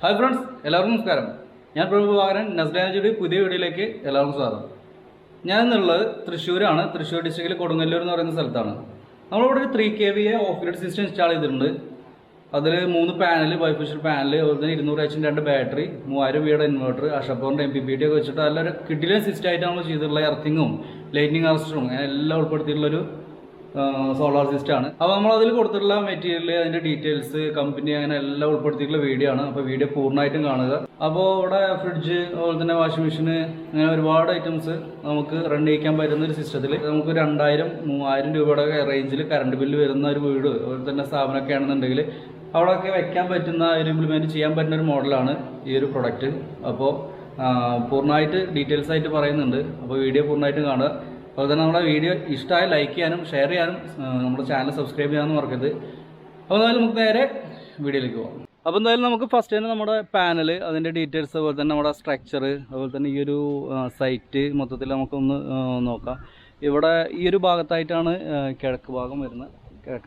Hi friends എല്ലാവർക്കും നമസ്കാരം. ഞാൻ പ്രഭുഭാകരൻ നസ്ഡാനജിയുടെ പുതിയ വീഡിയോയിലേക്ക് എല്ലാവർക്കും സ്വാഗതം. ഞാൻ എന്നുള്ളത് തൃശ്ശൂരാണ്. തൃശ്ശൂർ ഡിസ്ട്രിക്റ്റിൽ കൊടുങ്ങല്ലൂർ എന്ന് പറയുന്ന സ്ഥലത്താണ്. നമ്മളിവിടെ ഒരു three K V A off grid system install ചെയ്തിട്ടുണ്ട്. അതിൽ മൂന്ന് പാനൽ ബൈഫിഷ്യൽ പാനൽ അതുപോലെ തന്നെ ഇരുന്നൂറ് എച്ചിന്റെ രണ്ട് ബാറ്ററി മൂവായിരം വീട് ഇൻവേർട്ടർ അഷപ്പോറിന്റെ എം പി പി ടി ഒക്കെ വെച്ചിട്ട് നല്ലൊരു കിഡിലെ സിസ്റ്റം ആയിട്ടാണ് നമ്മൾ ചെയ്തിട്ടുള്ള എർത്തിങ്ങും ലൈറ്റിംഗ് അറസ്റ്ററും എല്ലാം ഉൾപ്പെടുത്തിയിട്ടുള്ളൊരു സോളാർ സിസ്റ്റം ആണ് അപ്പോൾ നമ്മൾ അതിൽ കൊടുത്തിട്ടുള്ള മെറ്റീരിയൽ അതിന്റെ ഡീറ്റെയിൽസ് കമ്പനി അങ്ങനെ എല്ലാം ഉൾപ്പെടുത്തിയിട്ടുള്ള വീഡിയോ ആണ്. അപ്പോൾ വീഡിയോ പൂർണമായിട്ടും കാണുക. അപ്പോൾ ഇവിടെ ഫ്രിഡ്ജ് അതുപോലെ തന്നെ വാഷിംഗ് മെഷീൻ അങ്ങനെ ഒരുപാട് ഐറ്റംസ് നമുക്ക് റൺ ചെയ്യിക്കാൻ പറ്റുന്ന ഒരു സിസ്റ്റത്തിൽ നമുക്ക് രണ്ടായിരം മൂവായിരം രൂപയുടെ റേഞ്ചിൽ കറണ്ട് ബില്ല് വരുന്ന ഒരു വീട് അതുപോലെ തന്നെ സ്ഥാപനമൊക്കെ ആണെന്നുണ്ടെങ്കിൽ അവിടെയൊക്കെ വെക്കാൻ പറ്റുന്ന ഒരു ഇംപ്ലിമെന്റ് ചെയ്യാൻ പറ്റുന്ന ഒരു മോഡലാണ് ഈ ഒരു പ്രൊഡക്റ്റ് അപ്പോൾ പൂർണമായിട്ട് ഡീറ്റെയിൽസ് ആയിട്ട് പറയുന്നുണ്ട്. അപ്പോൾ വീഡിയോ പൂർണമായിട്ടും കാണുക. അതുപോലെ തന്നെ നമ്മുടെ വീഡിയോ ഇഷ്ടമായി ലൈക്ക് ചെയ്യാനും ഷെയർ ചെയ്യാനും നമ്മുടെ ചാനൽ സബ്സ്ക്രൈബ് ചെയ്യാനും മറക്കരുത്. അപ്പോൾ എന്തായാലും നമുക്ക് നേരെ വീഡിയോയിലേക്ക് പോകാം അപ്പോൾ എന്തായാലും നമുക്ക് ഫസ്റ്റ് തന്നെ നമ്മുടെ പാനൽ അതിന്റെ ഡീറ്റെയിൽസ് അതുപോലെ തന്നെ നമ്മുടെ സ്ട്രക്ചർ അതുപോലെ തന്നെ ഈ ഒരു സൈറ്റ് മൊത്തത്തിൽ നമുക്കൊന്ന് നോക്കാം. ഇവിടെ ഈ ഒരു ഭാഗത്തായിട്ടാണ് കിഴക്ക് ഭാഗം വരുന്നത്.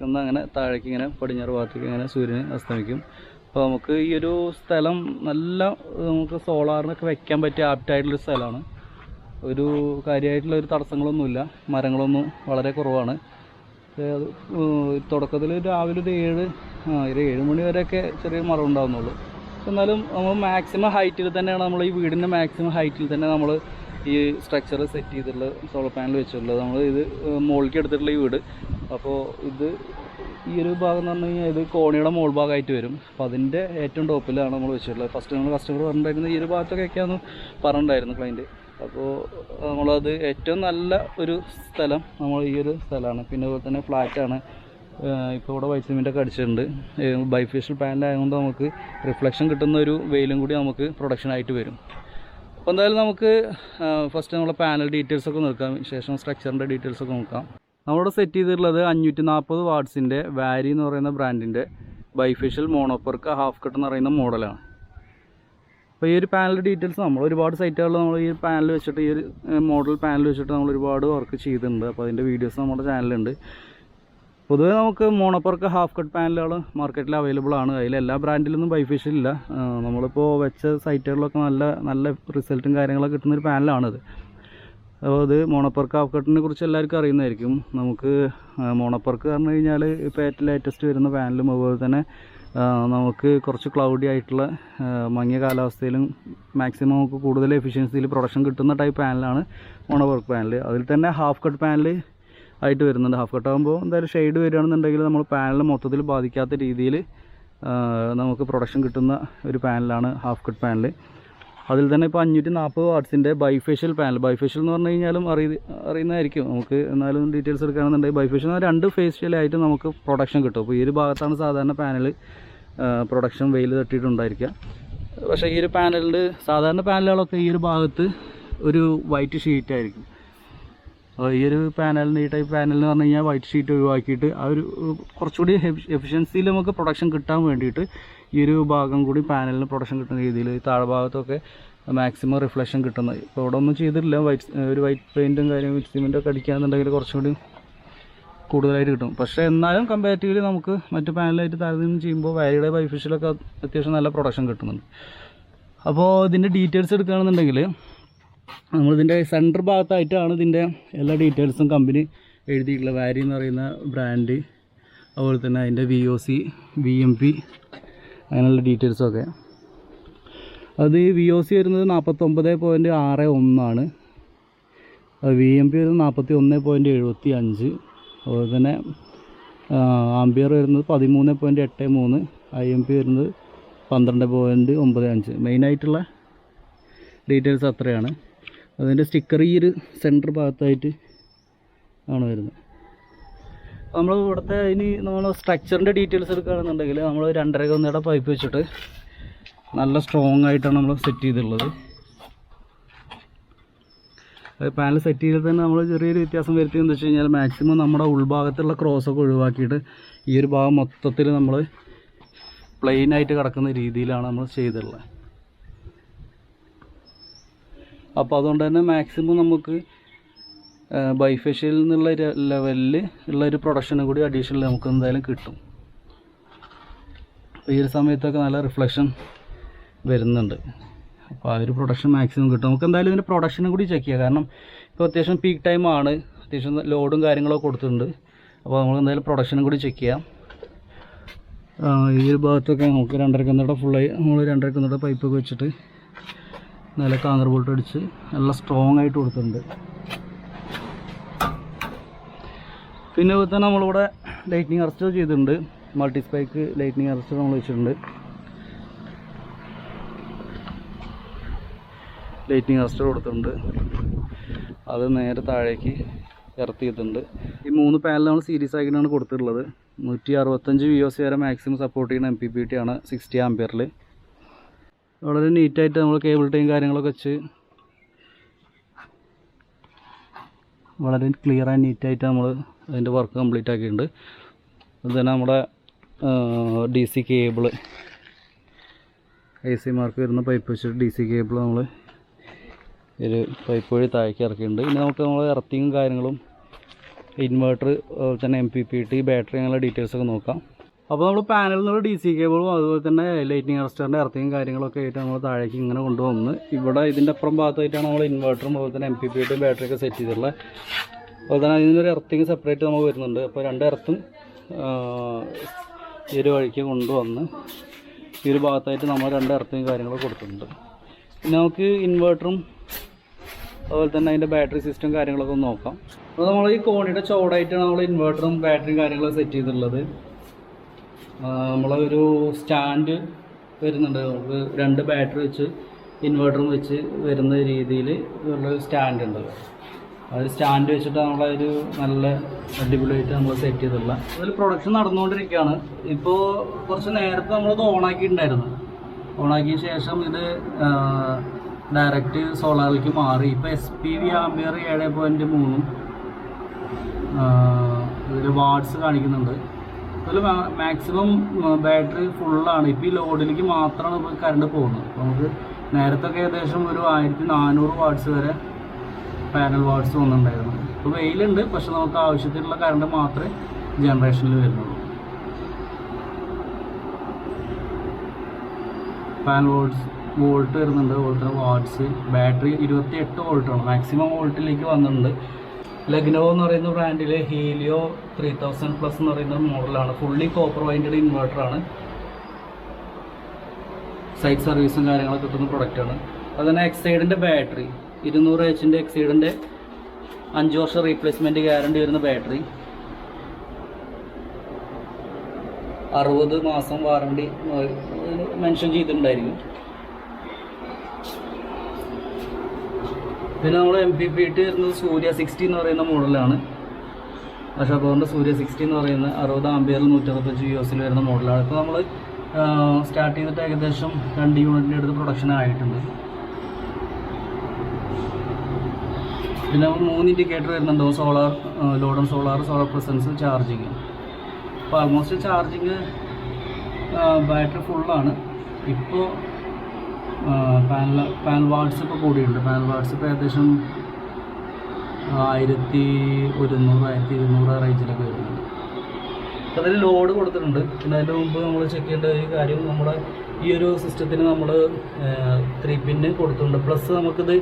നിന്ന് അങ്ങനെ താഴേക്ക് ഇങ്ങനെ പടിഞ്ഞാറ് ഭാഗത്തേക്ക് ഇങ്ങനെ സൂര്യൻ അസ്തമിക്കും. അപ്പോൾ നമുക്ക് ഈ ഒരു സ്ഥലം നല്ല നമുക്ക് സോളാറിനൊക്കെ വെക്കാൻ പറ്റിയ ആപ്റ്റായിട്ടുള്ളൊരു സ്ഥലമാണ്. ഒരു കാര്യമായിട്ടുള്ള ഒരു തടസ്സങ്ങളൊന്നുമില്ല. മരങ്ങളൊന്നും വളരെ കുറവാണ്. തുടക്കത്തിൽ രാവിലെ ഒരു ഏഴ് ഒരു ഏഴ് മണി വരെയൊക്കെ ചെറിയ മരം ഉണ്ടാകുന്നുള്ളൂ എന്നാലും നമ്മൾ മാക്സിമം ഹൈറ്റിൽ തന്നെയാണ് നമ്മൾ ഈ വീടിന്റെ മാക്സിമം ഹൈറ്റിൽ തന്നെ നമ്മൾ ഈ സ്ട്രക്ചർ സെറ്റ് ചെയ്തിട്ടുള്ള സോളർ പാനൽ വെച്ചിട്ടുള്ളത്. നമ്മൾ ഇത് മുകളിലേക്ക് എടുത്തിട്ടുള്ള ഈ വീട്. അപ്പോൾ ഇത് ഈ ഒരു ഭാഗം എന്ന് പറഞ്ഞു കഴിഞ്ഞാൽ ഇത് കോണിയുടെ മോൾ ഭാഗമായിട്ട് വരും. അപ്പോൾ അതിന്റെ ഏറ്റവും ടോപ്പിലാണ് നമ്മൾ വെച്ചിട്ടുള്ളത്. ഫസ്റ്റ് നമ്മൾ കസ്റ്റമർ പറഞ്ഞിട്ടുണ്ടായിരുന്നത് ഈ ഒരു ഭാഗത്തൊക്കെയൊക്കെയാണ് പറഞ്ഞിട്ടുണ്ടായിരുന്നു ക്ലൈന്റ് അപ്പോൾ നമ്മളത് ഏറ്റവും നല്ല ഒരു സ്ഥലം നമ്മൾ ഈ ഒരു സ്ഥലമാണ്. പിന്നെ അതുപോലെ തന്നെ ഫ്ലാറ്റാണ് ഇപ്പോൾ ഇവിടെ വൈറ്റ് സിമെന്റൊക്കെ അടിച്ചിട്ടുണ്ട്. ബൈഫേഷ്യൽ പാനലായതുകൊണ്ട് നമുക്ക് റിഫ്ലക്ഷൻ കിട്ടുന്ന ഒരു വെയിലും കൂടി നമുക്ക് പ്രൊഡക്ഷൻ ആയിട്ട് വരും. അപ്പോൾ എന്തായാലും നമുക്ക് ഫസ്റ്റ് നമ്മളെ പാനൽ ഡീറ്റെയിൽസ് ഒക്കെ നോക്കാം. ശേഷം സ്ട്രക്ചറിന്റെ ഡീറ്റെയിൽസ് ഒക്കെ നോക്കാം. നമ്മളിവിടെ സെറ്റ് ചെയ്തിട്ടുള്ളത് അഞ്ഞൂറ്റി നാൽപ്പത് വാട്ട്സിന്റെ വാരി എന്ന് പറയുന്ന ബ്രാൻഡിന്റെ ബൈഫേഷ്യൽ മോണോപ്പർക്ക് ഹാഫ് കട്ട് എന്ന് പറയുന്ന മോഡലാണ് അപ്പോൾ ഈ ഒരു പാനൽ ഡീറ്റെയിൽസ് നമ്മൾ ഒരുപാട് സൈറ്റുകളിൽ നമ്മൾ ഈ പാനൽ വെച്ചിട്ട് ഈ ഒരു മോഡൽ പാനൽ വെച്ചിട്ട് നമ്മൾ ഒരുപാട് വർക്ക് ചെയ്തിട്ടുണ്ട്. അപ്പോൾ അതിന്റെ വീഡിയോസ് നമ്മുടെ ചാനലുണ്ട് പൊതുവേ നമുക്ക് മോണോപ്പർക്ക് ഹാഫ് കട്ട് പാനലുകൾ മാർക്കറ്റിൽ അവൈലബിൾ ആണ്. അതിൽ എല്ലാ ബ്രാൻഡിലൊന്നും ബൈഫേഷ്യൽ ഇല്ല. നമ്മളിപ്പോൾ വെച്ച സൈറ്റുകളിലൊക്കെ നല്ല നല്ല റിസൾട്ടും കാര്യങ്ങളൊക്കെ കിട്ടുന്നൊരു പാനലാണിത് അപ്പോൾ അത് മോണോപ്പർക്ക് ഹാഫ് കട്ടിനെ കുറിച്ച് എല്ലാവർക്കും അറിയുന്നതായിരിക്കും. നമുക്ക് മോണോപ്പർക്ക് പറഞ്ഞു കഴിഞ്ഞാൽ ഇപ്പോൾ ഏറ്റവും ലേറ്റസ്റ്റ് വരുന്ന പാനലും അതുപോലെ തന്നെ നമുക്ക് കുറച്ച് ക്ലൗഡി ആയിട്ടുള്ള മങ്ങിയ കാലാവസ്ഥയിലും മാക്സിമം നമുക്ക് കൂടുതൽ എഫിഷ്യൻസിയിൽ പ്രൊഡക്ഷൻ കിട്ടുന്ന ടൈപ്പ് പാനലാണ് ഓണ മോണോവർക്ക് പാനൽ അതിൽ തന്നെ ഹാഫ് കട്ട് പാനൽ ആയിട്ട് വരുന്നുണ്ട്. ഹാഫ് കട്ട് ആകുമ്പോൾ എന്തായാലും ഷെയ്ഡ് വരികയാണെന്നുണ്ടെങ്കിൽ നമ്മൾ പാനൽ മൊത്തത്തിൽ ബാധിക്കാത്ത രീതിയിൽ നമുക്ക് പ്രൊഡക്ഷൻ കിട്ടുന്ന ഒരു പാനലാണ് ഹാഫ് കട്ട് പാനൽ അതിൽ തന്നെ ഇപ്പോൾ അഞ്ഞൂറ്റി നാൽപ്പത് വാട്ട്സിന്റെ ബൈഫേഷ്യൽ പാനൽ. ബൈഫേഷ്യൽ എന്ന് പറഞ്ഞു കഴിഞ്ഞാലും അറിയ അറിയുന്നതായിരിക്കും. നമുക്ക് എന്നാലും ഡീറ്റെയിൽസ് എടുക്കുകയാണെന്നുണ്ടെങ്കിൽ ബൈഫേഷ്യൽ രണ്ട് ഫേഷ്യലായിട്ട് നമുക്ക് പ്രൊഡക്ഷൻ കിട്ടും. അപ്പോൾ ഈ ഒരു ഭാഗത്താണ് സാധാരണ പാനൽ പ്രൊഡക്ഷൻ വെയിൽ തട്ടിയിട്ടുണ്ടായിരിക്കുക. പക്ഷേ ഈ ഒരു പാനലിൽ സാധാരണ പാനലുകളൊക്കെ ഈ ഒരു ഭാഗത്ത് ഒരു വൈറ്റ് ഷീറ്റ് ആയിരിക്കും. അപ്പോൾ ഈ ഒരു പാനലിന് ഈ ടൈപ്പ് പാനൽ എന്ന് പറഞ്ഞു കഴിഞ്ഞാൽ വൈറ്റ് ഷീറ്റ് ഒഴിവാക്കിയിട്ട് ആ ഒരു കുറച്ചുകൂടി എഫിഷ്യൻസിയിൽ നമുക്ക് പ്രൊഡക്ഷൻ കിട്ടാൻ വേണ്ടിയിട്ട് ഈ ഒരു ഭാഗം കൂടി പാനലിന് പ്രൊഡക്ഷൻ കിട്ടുന്ന രീതിയിൽ ഈ ഭാഗത്തൊക്കെ മാക്സിമം റിഫ്ലക്ഷൻ കിട്ടുന്നത് ഇപ്പോൾ ഇവിടെ ഒന്നും ചെയ്തിട്ടില്ല. വൈറ്റ് ഒരു വൈറ്റ് പെയിന്റും കാര്യം വിറ്റ് സിമെന്റൊക്കെ അടിക്കുകയാണെന്നുണ്ടെങ്കിൽ കുറച്ചുകൂടി കൂടുതലായിട്ട് കിട്ടും. പക്ഷേ എന്നാലും കമ്പാരിറ്റീവ്ലി നമുക്ക് മറ്റു പാനലായിട്ട് താരതമ്യം ചെയ്യുമ്പോൾ വാരിയുടെ ബൈഫിഷ്യലൊക്കെ അത്യാവശ്യം നല്ല പ്രൊഡക്ഷൻ കിട്ടുന്നുണ്ട്. അപ്പോൾ ഇതിന്റെ ഡീറ്റെയിൽസ് എടുക്കുകയാണെന്നുണ്ടെങ്കിൽ നമ്മളിതിന്റെ സെന്റർ ഭാഗത്തായിട്ടാണ് ഇതിന്റെ എല്ലാ ഡീറ്റെയിൽസും കമ്പനി എഴുതിയിട്ടുള്ളത്. വാരി എന്ന് പറയുന്ന ബ്രാൻഡ് അതുപോലെ തന്നെ അതിന്റെ V O C V M P അങ്ങനെയുള്ള ഡീറ്റെയിൽസൊക്കെ അത് വി ഒ സി വരുന്നത് നാൽപ്പത്തൊമ്പത് പോയിന്റ് ആറ് ഒന്നാണ്. വി എം പി വരുന്നത് നാൽപ്പത്തി ഒന്ന് പോയിന്റ് എഴുപത്തി അഞ്ച് അതുപോലെ തന്നെ ആംബിയർ വരുന്നത് പതിമൂന്ന് പോയിന്റ് എട്ട് മൂന്ന്. ഐ എം പി വരുന്നത് പന്ത്രണ്ട് പോയിന്റ് ഒമ്പത് അഞ്ച്. മെയിനായിട്ടുള്ള ഡീറ്റെയിൽസ് അത്രയാണ്. അതിന്റെ സ്റ്റിക്കർ ഈ ഒരു സെന്റർ ഭാഗത്തായിട്ട് ആണ് വരുന്നത് നമ്മൾ ഇവിടുത്തെ ഇനി നമ്മൾ സ്ട്രക്ചറിന്റെ ഡീറ്റെയിൽസ് എടുക്കുകയാണെന്നുണ്ടെങ്കിൽ നമ്മൾ രണ്ടര കൊന്നയുടെ പൈപ്പ് വെച്ചിട്ട് നല്ല സ്ട്രോങ് ആയിട്ടാണ് നമ്മൾ സെറ്റ് ചെയ്തിട്ടുള്ളത്. അത് പാനൽ സെറ്റ് ചെയ്ത് തന്നെ നമ്മൾ ചെറിയൊരു വ്യത്യാസം വരുത്തിയെന്ന് വെച്ച് കഴിഞ്ഞാൽ മാക്സിമം നമ്മുടെ ഉൾഭാഗത്തുള്ള ക്രോസൊക്കെ ഒഴിവാക്കിയിട്ട് ഈ ഒരു ഭാഗം മൊത്തത്തിൽ നമ്മൾ പ്ലെയിനായിട്ട് കിടക്കുന്ന രീതിയിലാണ് നമ്മൾ ചെയ്തിട്ടുള്ളത്. അപ്പോൾ അതുകൊണ്ട് തന്നെ മാക്സിമം നമുക്ക് ബൈഫേഷ്യൽ എന്നുള്ള ലെവലിൽ ഉള്ള ഒരു പ്രൊഡക്ഷനും കൂടി അഡീഷണൽ നമുക്ക് എന്തായാലും കിട്ടും. അപ്പോൾ ഈ ഒരു സമയത്തൊക്കെ നല്ല റിഫ്ലക്ഷൻ വരുന്നുണ്ട്. അപ്പോൾ ആ ഒരു പ്രൊഡക്ഷൻ മാക്സിമം കിട്ടും. നമുക്ക് എന്തായാലും ഇതിന്റെ പ്രൊഡക്ഷനും കൂടി ചെക്ക് ചെയ്യാം. കാരണം ഇപ്പോൾ അത്യാവശ്യം പീക്ക് ടൈം ആണ്. അത്യാവശ്യം ലോഡും കാര്യങ്ങളൊക്കെ കൊടുത്തിട്ടുണ്ട്. അപ്പോൾ നമ്മൾ എന്തായാലും പ്രൊഡക്ഷനും കൂടി ചെക്ക് ചെയ്യാം. ഈ ഒരു ഭാഗത്തൊക്കെ നമുക്ക് രണ്ടര കന്നട ഫുള്ളായി നമ്മൾ രണ്ടര കന്നട പൈപ്പൊക്കെ വെച്ചിട്ട് നല്ല കാങ്ങർ ബോൾട്ട് അടിച്ച് നല്ല സ്ട്രോങ് ആയിട്ട് കൊടുത്തിട്ടുണ്ട്. പിന്നെ തന്നെ നമ്മളിവിടെ ലൈറ്റിനിങ് അറസ്റ്റ് ചെയ്തിട്ടുണ്ട്. മൾട്ടി സ്പൈക്ക് ലൈറ്റിനിങ് അറസ്റ്റ് നമ്മൾ വെച്ചിട്ടുണ്ട്. ലൈറ്റിനിങ് അറസ്റ്റർ കൊടുത്തിട്ടുണ്ട്. അത് നേരെ താഴേക്ക് ഇറത്തിയിട്ടുണ്ട് ഈ മൂന്ന് പാനൽ നമ്മൾ സീരീസ് ആക്കിയിട്ടാണ് കൊടുത്തിട്ടുള്ളത്. നൂറ്റി അറുപത്തഞ്ച് വി ഒ സി വരെ മാക്സിമം സപ്പോർട്ട് ചെയ്യുന്ന എം പി പി ടി ആണ് സിക്സ്റ്റി ആംപിയറിൽ വളരെ നീറ്റായിട്ട് നമ്മൾ കേബിൾ ടൈം കാര്യങ്ങളൊക്കെ വെച്ച് വളരെ ക്ലിയർ ആൻഡ് നീറ്റായിട്ട് നമ്മൾ അതിന്റെ വർക്ക് കംപ്ലീറ്റ് ആക്കിയിട്ടുണ്ട്. അത് തന്നെ നമ്മുടെ D C cable I C mark വരുന്ന പൈപ്പ് വെച്ചിട്ട് ഡി സി കേബിൾ നമ്മൾ ഒരു പൈപ്പ് വഴി താഴേക്ക് ഇറക്കിയിട്ടുണ്ട്. ഇനി നമുക്ക് നമ്മൾ ഇറത്തിയും കാര്യങ്ങളും ഇൻവേർട്ടർ തന്നെ M P P T battery അങ്ങനെയുള്ള ഡീറ്റെയിൽസൊക്കെ നോക്കാം. അപ്പോൾ നമ്മൾ പാനലിൽ നിന്നുള്ള ഡി സി കേബിളും അതുപോലെ തന്നെ ലൈറ്റിംഗ് അറസ്റ്ററിന്റെ ഇറത്തിയും കാര്യങ്ങളൊക്കെ ആയിട്ട് നമ്മൾ താഴേക്ക് ഇങ്ങനെ കൊണ്ടുവന്ന് ഇവിടെ ഇതിന്റെ അപ്പുറം ഭാഗത്തായിട്ടാണ് നമ്മൾ ഇൻവേർട്ടറും അതുപോലെ തന്നെ M P P T battery ഒക്കെ സെറ്റ് ചെയ്തിട്ടുള്ളത്. അതുപോലെ തന്നെ ഇതിനൊരു ഇറത്തിങ് സെപ്പറേറ്റ് നമ്മൾ വരുന്നുണ്ട്. അപ്പോൾ രണ്ട് എർത്തും ഈ ഒരു വഴിക്ക് കൊണ്ടുവന്ന് ഈ ഒരു ഭാഗത്തായിട്ട് നമ്മൾ രണ്ട് എർത്തിങ് കാര്യങ്ങളൊക്കെ കൊടുത്തിട്ടുണ്ട്. പിന്നെ നമുക്ക് ഇൻവേർട്ടറും അതുപോലെ തന്നെ അതിന്റെ ബാറ്ററി സിസ്റ്റം കാര്യങ്ങളൊക്കെ ഒന്ന് നോക്കാം. അപ്പോൾ നമ്മൾ ഈ കോണിയുടെ ചോടായിട്ടാണ് നമ്മൾ ഇൻവേർട്ടറും ബാറ്ററിയും കാര്യങ്ങളൊക്കെ സെറ്റ് ചെയ്തിട്ടുള്ളത്. നമ്മളൊരു സ്റ്റാൻഡ് വരുന്നുണ്ട്. നമുക്ക് രണ്ട് ബാറ്ററി വെച്ച് ഇൻവേർട്ടറും വെച്ച് വരുന്ന രീതിയിൽ ഉള്ള സ്റ്റാൻഡ് ഉണ്ട്. അത് സ്റ്റാൻഡ് വെച്ചിട്ട് നമ്മളൊരു നല്ല അടിപൊളിയായിട്ട് നമ്മൾ സെറ്റ് ചെയ്തിട്ടുള്ള അതിൽ പ്രൊഡക്ഷൻ നടന്നുകൊണ്ടിരിക്കുകയാണ്. ഇപ്പോൾ കുറച്ച് നേരത്തെ നമ്മളത് ഓണാക്കിയിട്ടുണ്ടായിരുന്നു. ഓണാക്കിയ ശേഷം ഇത് ഡയറക്റ്റ് സോളാറിലേക്ക് മാറി. ഇപ്പോൾ എസ് പി വി ആംബിയർ ഏഴ് പോയിന്റ് മൂന്നും ഇതിൽ വാട്ട്സ് കാണിക്കുന്നുണ്ട്. അതിൽ മാക്സിമം ബാറ്ററി ഫുള്ളാണ് ഇപ്പോൾ ഈ ലോഡിലേക്ക് മാത്രമാണ് ഇപ്പോൾ കറണ്ട് പോകുന്നത്. അപ്പോൾ നമുക്ക് നേരത്തൊക്കെ ഏകദേശം ഒരു ആയിരത്തി നാനൂറ് വാട്ട്സ് വരെ പാനൽ വാട്ട്സ് വന്നിട്ടുണ്ടായിരുന്നു ഇപ്പോൾ വെയിലുണ്ട് പക്ഷെ നമുക്ക് ആവശ്യത്തിനുള്ള കറണ്ട് മാത്രമേ ജനറേഷനിൽ വരുന്നുള്ളൂ. പാനൽ വോൾട്ട്സ് വോൾട്ട് വരുന്നുണ്ട് അതുപോലെ വാട്ട്സ് ബാറ്ററി ഇരുപത്തി എട്ട് വോൾട്ടാണ് മാക്സിമം വോൾട്ടിലേക്ക് വന്നിട്ടുണ്ട്. ലഗ്നോ എന്ന് പറയുന്ന ബ്രാൻഡിൽ ഹീലിയോ ത്രീ തൗസൻഡ് പ്ലസ് എന്ന് പറയുന്ന മോഡലാണ് ഫുള്ളി കോപ്പർ വൈൻഡഡ് ഇൻവേർട്ടറാണ് സൈറ്റ് സർവീസും കാര്യങ്ങളൊക്കെ കിട്ടുന്ന പ്രൊഡക്റ്റാണ് അതുതന്നെ എക്സൈഡിന്റെ ബാറ്ററി ഇരുന്നൂറ് എച്ചിന്റെ എക്സൈഡിന്റെ അഞ്ച് വർഷം റീപ്ലേസ്മെന്റ് ഗ്യാരണ്ടി വരുന്ന ബാറ്ററി അറുപത് മാസം വാറണ്ടി മെൻഷൻ ചെയ്തിട്ടുണ്ടായിരിക്കും. പിന്നെ നമ്മൾ എം പി പി ടി വരുന്നത് സൂര്യ സിക്സ്റ്റി എന്ന് പറയുന്ന മോഡലാണ് അഷാബോറിന്റെ സൂര്യ സിക്സ്റ്റി എന്ന് പറയുന്ന അറുപത് ആംബിയറിൽ നൂറ്ററുപത്തഞ്ച് യു എസിൽ വരുന്ന മോഡലാണ് ഇപ്പോൾ നമ്മൾ സ്റ്റാർട്ട് ചെയ്തിട്ട് ഏകദേശം രണ്ട് യൂണിറ്റിന്റെ അടുത്ത് പ്രൊഡക്ഷൻ ആയിട്ടുണ്ട്. പിന്നെ മൂന്ന് ഇൻഡിക്കേറ്റർ വരുന്നുണ്ട്. സോളാർ ലോഡും സോളാർ സോളാർ പ്രസൻസ് ചാർജിങ് അപ്പോൾ ആൾമോസ്റ്റ് ചാർജിങ് ബാറ്ററി ഫുള്ളാണ് ഇപ്പോൾ പാനൽ പാനൽ വാട്ട്സ് ഇപ്പോൾ കൂടിയുണ്ട്. പാനൽ വാട്ട്സ് ഇപ്പോൾ ഏകദേശം ആയിരത്തി ഒരുന്നൂറ് ആയിരത്തി ഇരുന്നൂറ് റേഞ്ചിലൊക്കെ വരുന്നുണ്ട്. അതിൽ ലോഡ് കൊടുത്തിട്ടുണ്ട്. പിന്നെ അതിന്റെ മുമ്പ് നമ്മൾ ചെക്ക് ചെയ്യേണ്ട ഒരു കാര്യം നമ്മുടെ ഈ ഒരു സിസ്റ്റത്തിന് നമ്മൾ ത്രീ പിന്ന് കൊടുത്തിട്ടുണ്ട്. പ്ലസ് നമുക്കിത്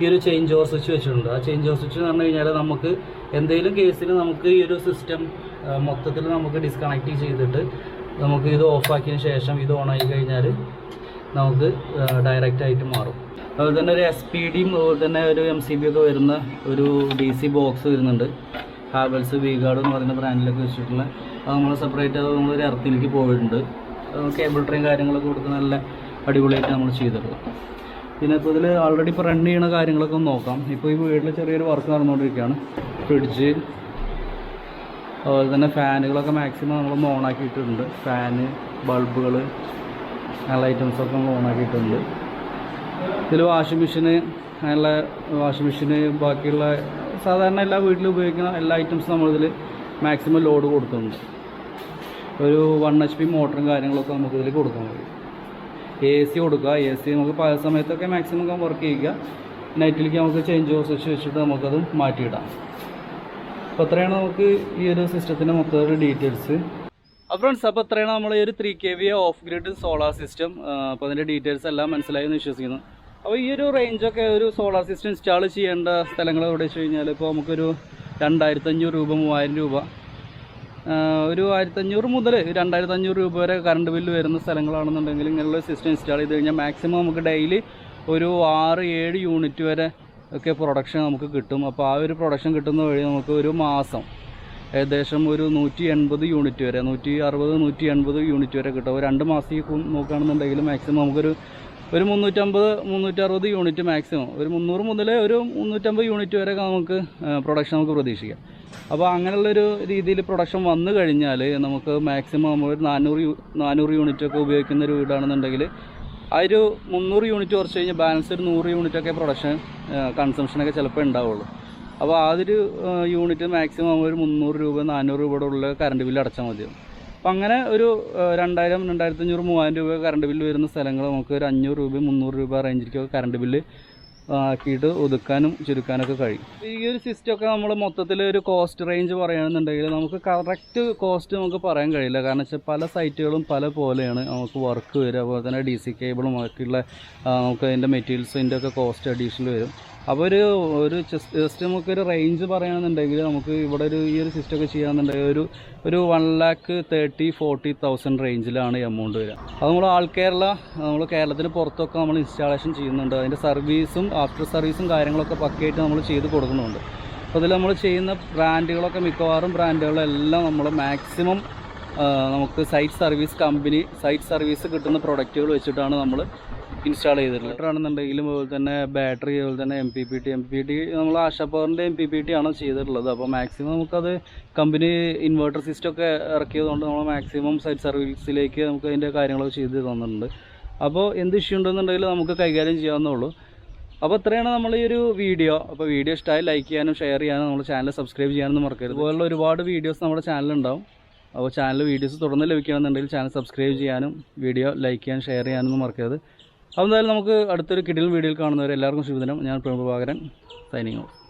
ഈ ഒരു ചേഞ്ച് ഓവർ സ്വിച്ച് വെച്ചിട്ടുണ്ട്. ആ ചേഞ്ച് ഓവർ സ്വിച്ച് എന്ന് പറഞ്ഞു കഴിഞ്ഞാൽ നമുക്ക് എന്തെങ്കിലും കേസിൽ നമുക്ക് ഈ ഒരു സിസ്റ്റം മൊത്തത്തിൽ നമുക്ക് ഡിസ്കണക്ട് ചെയ്തിട്ട് നമുക്ക് ഇത് ഓഫാക്കിയതിന് ശേഷം ഇത് ഓൺ ആയി കഴിഞ്ഞാൽ നമുക്ക് ഡയറക്റ്റ് ആയിട്ട് മാറും. അതുപോലെ തന്നെ ഒരു എസ് പി ഡിയും അതുപോലെ തന്നെ ഒരു എം സി ബി ഒക്കെ വരുന്ന ഒരു ഡി സി ബോക്സ് വരുന്നുണ്ട്. ഹാബൽസ് വീഗാർഡ് എന്ന് പറയുന്ന ബ്രാൻഡിലൊക്കെ വെച്ചിട്ടുള്ള. അത് നമ്മൾ സെപ്പറേറ്റ് അത് നമ്മൾ ഒരു എർത്തിലേക്ക് പോയിട്ടുണ്ട്. കേബിൾ ട്രെയിൻ കാര്യങ്ങളൊക്കെ കൊടുത്ത് നല്ല അടിപൊളിയായിട്ട് നമ്മൾ ചെയ്തിട്ടുള്ളത് പിന്നെ ഇപ്പോൾ ഇതിൽ ആൾറെഡി ഇപ്പോൾ റൺ ചെയ്യുന്ന കാര്യങ്ങളൊക്കെ ഒന്ന് നോക്കാം. ഇപ്പോൾ ഈ വീട്ടിൽ ചെറിയൊരു വർക്ക് നടന്നുകൊണ്ടിരിക്കുകയാണ് ഫ്രിഡ്ജ് അതുപോലെ തന്നെ ഫാനുകളൊക്കെ മാക്സിമം നമ്മൾ ഓണാക്കിയിട്ടുണ്ട് ഫാന് ബൾബുകൾ അങ്ങനെയുള്ള ഐറ്റംസൊക്കെ നമ്മൾ ഓണാക്കിയിട്ടുണ്ട്. ഇതിൽ വാഷിംഗ് മെഷീന് അങ്ങനെയുള്ള വാഷിംഗ് മെഷീന് ബാക്കിയുള്ള സാധാരണ എല്ലാ വീട്ടിലും ഉപയോഗിക്കുന്ന എല്ലാ ഐറ്റംസും നമ്മളിതിൽ മാക്സിമം ലോഡ് കൊടുക്കുന്നുണ്ട്. ഒരു വൺ എച്ച് പി മോട്ടറും കാര്യങ്ങളൊക്കെ നമുക്ക് ഇതിൽ കൊടുക്കാൻ കഴിയും. എ സി കൊടുക്കുക. എ സി നമുക്ക് പല സമയത്തൊക്കെ മാക്സിമം വർക്ക് ചെയ്യുക. നൈറ്റിലേക്ക് നമുക്ക് ചേഞ്ച് ഓഫ് സ്വിച്ച് വെച്ചിട്ട് നമുക്കത് മാറ്റിയിടാം. അപ്പോൾ അത്രയാണ് നമുക്ക് ഈ ഒരു സിസ്റ്റത്തിന്റെ മൊത്തം ഡീറ്റെയിൽസ് ഫ്രണ്ട്സ് അപ്പോൾ ഇത്രയാണ് നമ്മൾ ഈ ഒരു three K V off grid solar system അപ്പോൾ അതിന്റെ ഡീറ്റെയിൽസ് എല്ലാം മനസ്സിലായി എന്ന് വിശ്വസിക്കുന്നു. അപ്പോൾ ഈ ഒരു റേഞ്ചൊക്കെ ഒരു സോളാർ സിസ്റ്റം ഇൻസ്റ്റാൾ ചെയ്യേണ്ട സ്ഥലങ്ങൾ എവിടെ വെച്ച് കഴിഞ്ഞാൽ ഇപ്പോൾ നമുക്കൊരു രണ്ടായിരത്തഞ്ഞൂറ് രൂപ മൂവായിരം രൂപ. ഒരു ആയിരത്തഞ്ഞൂറ് മുതൽ രണ്ടായിരത്തഞ്ഞൂറ് രൂപ വരെ കറണ്ട് ബില്ല് വരുന്ന സ്ഥലങ്ങളാണെന്നുണ്ടെങ്കിൽ ഇങ്ങനെയുള്ള സിസ്റ്റം ഇൻസ്റ്റാൾ ചെയ്ത് കഴിഞ്ഞാൽ മാക്സിമം നമുക്ക് ഡെയിലി ഒരു ആറ് ഏഴ് യൂണിറ്റ് വരെ ഒക്കെ പ്രൊഡക്ഷൻ നമുക്ക് കിട്ടും. അപ്പോൾ ആ ഒരു പ്രൊഡക്ഷൻ കിട്ടുന്ന വഴി നമുക്ക് ഒരു മാസം ഏകദേശം ഒരു നൂറ്റി എൺപത് യൂണിറ്റ് വരെ നൂറ്റി അറുപത് നൂറ്റി എൺപത് യൂണിറ്റ് വരെ കിട്ടും. രണ്ട് മാസത്തേക്ക് നോക്കുകയാണെന്നുണ്ടെങ്കിൽ മാക്സിമം നമുക്കൊരു ഒരു മുന്നൂറ്റമ്പത് മുന്നൂറ്ററുപത് യൂണിറ്റ് മാക്സിമം ഒരു മുന്നൂറ് മുതൽ ഒരു മുന്നൂറ്റമ്പത് യൂണിറ്റ് വരെ നമുക്ക് പ്രൊഡക്ഷൻ നമുക്ക് പ്രതീക്ഷിക്കാം. അപ്പോൾ അങ്ങനെയുള്ളൊരു രീതിയിൽ പ്രൊഡക്ഷൻ വന്നു കഴിഞ്ഞാൽ നമുക്ക് മാക്സിമം ഒരു നാനൂറ് യൂ നാനൂറ് യൂണിറ്റ് ഒക്കെ ഉപയോഗിക്കുന്ന ഒരു വീടാണെന്നുണ്ടെങ്കിൽ ആ ഒരു മുന്നൂറ് യൂണിറ്റ് കുറച്ച് കഴിഞ്ഞാൽ ബാലൻസ് ഒരു നൂറ് യൂണിറ്റ് ഒക്കെ പ്രൊഡക്ഷൻ കൺസംഷനൊക്കെ ചിലപ്പോൾ ഉണ്ടാവുള്ളൂ. അപ്പോൾ അതൊരു യൂണിറ്റ് മാക്സിമം ഒരു മുന്നൂറ് രൂപ നാനൂറ് രൂപയുടെ ഉള്ള കറണ്ട് ബില്ല് അടച്ചാൽ മതി. അപ്പം അങ്ങനെ ഒരു ആ, രണ്ടായിരം രണ്ടായിരത്തഞ്ഞൂറ് മൂവായിരം രൂപ കറണ്ട് ബില്ല് വരുന്ന സ്ഥലങ്ങൾ നമുക്ക് ഒരു അഞ്ഞൂറ് രൂപ മുന്നൂറ് രൂപ റേഞ്ചിലേക്കൊക്കെ കറണ്ട് ബില്ല് ആക്കിയിട്ട് ഒതുക്കാനും ചുരുക്കാനൊക്കെ കഴിയും. ഈ ഒരു സിസ്റ്റമൊക്കെ നമ്മൾ മൊത്തത്തിൽ ഒരു കോസ്റ്റ് റേഞ്ച് പറയുകയാണെന്നുണ്ടെങ്കിൽ നമുക്ക് കറക്റ്റ് കോസ്റ്റ് നമുക്ക് പറയാൻ കഴിയില്ല. കാരണം വെച്ചാൽ പല സൈറ്റുകളും പല പോലെയാണ് നമുക്ക് വർക്ക് വരിക. അതുപോലെ തന്നെ ഡി സി കേബിളും ബാക്കിയുള്ള നമുക്ക് അതിന്റെ മെറ്റീരിയൽസിന്റെ ഒക്കെ കോസ്റ്റ് അഡീഷണൽ വരും. അപ്പോൾ ഒരു ഒരു ജസ്റ്റ് നമുക്കൊരു റേഞ്ച് പറയുകയാണെന്നുണ്ടെങ്കിൽ നമുക്ക് ഇവിടെ ഒരു ഈ ഒരു സിസ്റ്റം ഒക്കെ ചെയ്യുകയാണെന്നുണ്ടെങ്കിൽ ഒരു ഒരു one lakh thirty forty thousand റേഞ്ചിലാണ് എമൗണ്ട് വരിക. അത് നമ്മൾ ആൾ കേരള നമ്മൾ കേരളത്തിന് പുറത്തൊക്കെ നമ്മൾ ഇൻസ്റ്റാളേഷൻ ചെയ്യുന്നുണ്ട്. അതിന്റെ സർവീസും ആഫ്റ്റർ സർവീസും കാര്യങ്ങളൊക്കെ പക്കയായിട്ട് നമ്മൾ ചെയ്ത് കൊടുക്കുന്നുണ്ട്. അപ്പോൾ അതിൽ നമ്മൾ ചെയ്യുന്ന ബ്രാൻഡുകളൊക്കെ മിക്കവാറും ബ്രാൻഡുകളെല്ലാം നമ്മൾ മാക്സിമം നമുക്ക് site service company site service കിട്ടുന്ന പ്രൊഡക്റ്റുകൾ വെച്ചിട്ടാണ് നമ്മൾ ഇൻസ്റ്റാൾ ചെയ്തിട്ടുള്ളത്. ആണെന്നുണ്ടെങ്കിലും അതുപോലെ തന്നെ ബാറ്ററി അതുപോലെ തന്നെ M P P T M P T നമ്മൾ ആശാ പവറിന്റെ എം പി പി ടി ആണ് ചെയ്തിട്ടുള്ളത്. അപ്പോൾ മാക്സിമം നമുക്കത് കമ്പനി ഇൻവേർട്ടർ സിസ്റ്റം ഒക്കെ ഇറക്കിയതുകൊണ്ട് നമ്മൾ മാക്സിമം സൈറ്റ് സർവീസിലേക്ക് നമുക്ക് അതിന്റെ കാര്യങ്ങളൊക്കെ ചെയ്ത് തന്നിട്ടുണ്ട്. അപ്പോൾ എന്ത് ഇഷ്യൂ ഉണ്ടെന്നുണ്ടെങ്കിൽ നമുക്ക് കൈകാര്യം ചെയ്യാവുന്നുള്ളൂ അപ്പോൾ ഇത്രയാണ് നമ്മൾ ഈ ഒരു വീഡിയോ അപ്പോൾ വീഡിയോ ഇഷ്ടമായി ലൈക്ക് ചെയ്യാനും ഷെയർ ചെയ്യാനും നമ്മുടെ ചാനൽ സബ്സ്ക്രൈബ് ചെയ്യാനൊന്നും മറക്കരുത്. അതുപോലുള്ള ഒരുപാട് വീഡിയോസ് നമ്മുടെ ചാനലുണ്ടാവും അപ്പോൾ ചാനൽ വീഡിയോസ് തുടർന്ന് ലഭിക്കുകയാണെന്നുണ്ടെങ്കിൽ ചാനൽ സബ്സ്ക്രൈബ് ചെയ്യാനും വീഡിയോ ലൈക്ക് ചെയ്യാനും ഷെയർ ചെയ്യാനൊന്നും മറക്കരുത്. അപ്പോൾ എന്തായാലും നമുക്ക് അടുത്തൊരു കിടിൽ വീഡിയോയിൽ കാണുന്നവരെ എല്ലാവർക്കും ശുഭദിനം. ഞാൻ പ്രഭുഭാകരൻ സൈനിങ് ഓഫ്